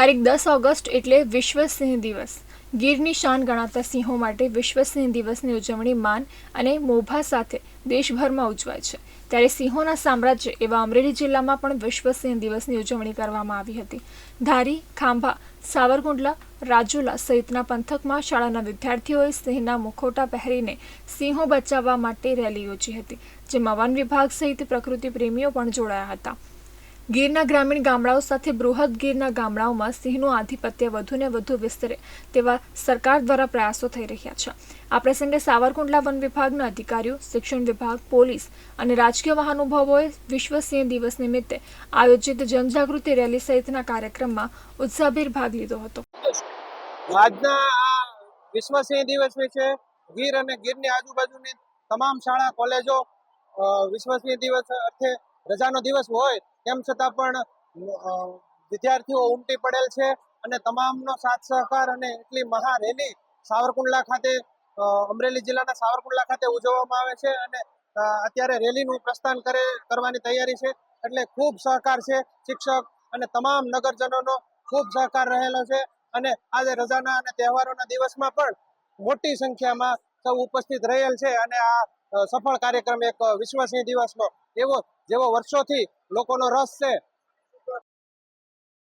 તારીખ દસ ઓગસ્ટ એટલે વિશ્વ સિંહ દિવસ. ગીરની શાન ગણાતા સિંહો માટે વિશ્વ સિંહ દિવસની ઉજવણી માન અને મોભા સાથે દેશભરમાં ઉજવાય છે. ત્યારે સિંહોના સામ્રાજ્ય એવા અમરેલી જિલ્લામાં પણ વિશ્વ સિંહ દિવસની ઉજવણી કરવામાં આવી હતી. ધારી, ખાંભા, સાવરકુંડલા, રાજુલા સહિતના પંથકમાં શાળાના વિદ્યાર્થીઓએ સિંહના મુખોટા પહેરીને સિંહો બચાવવા માટે રેલી યોજી હતી, જેમાં વન વિભાગ સહિત પ્રકૃતિ પ્રેમીઓ પણ જોડાયા હતા. ગીરના ગ્રામીણ ગામડાઓ સાથે બૃહદ ગીરના ગામડાઓમાં સિંહનું આધિપત્ય વધુને વધુ વિસ્તરે તેવા સરકાર દ્વારા પ્રયાસો થઈ રહ્યા છે. આ પ્રસંગે સાવરકુંડલા વન વિભાગના અધિકારીઓ, શિક્ષણ વિભાગ, પોલીસ અને રાજકીય મહાનુભાવોએ વિશ્વ સિંહ દિવસ નિમિત્તે આયોજિત જનજાગૃતિ રેલી સહિતના કાર્યક્રમમાં ઉત્સાહભેર ભાગ લીધો હતો. આજના વિશ્વ સિંહ દિવસ વિશે ગીર અને ગીરની આજુબાજુની તમામ શાળા, કોલેજો વિશ્વ સિંહ દિવસ અર્થે રજાનો દિવસ હોય, તેમ છતાં પણ વિદ્યાર્થીઓ ઉમટી પડેલ છે અને તમામનો સાથ સહકાર અને એટલી મહા રેલી સાવરકુંડલા ખાતે અમરેલી જિલ્લાના સાવરકુંડલા ખાતે ઉજવવામાં આવે છે અને અત્યારે રેલીનું પ્રસ્થાન કરે, કરવાની તૈયારી છે. એટલે ખૂબ સહકાર છે શિક્ષક અને તમામ નગરજનોનો ખૂબ સહકાર રહેલો છે. અને આજે રજાના અને તહેવારોના દિવસમાં પણ મોટી સંખ્યામાં સૌ ઉપસ્થિત રહેલ છે અને આ સફળ કાર્યક્રમ એક વિશ્વ સિંહ દિવસનો. એવો જેવો વર્ષોથી લોકોનો રસ છે.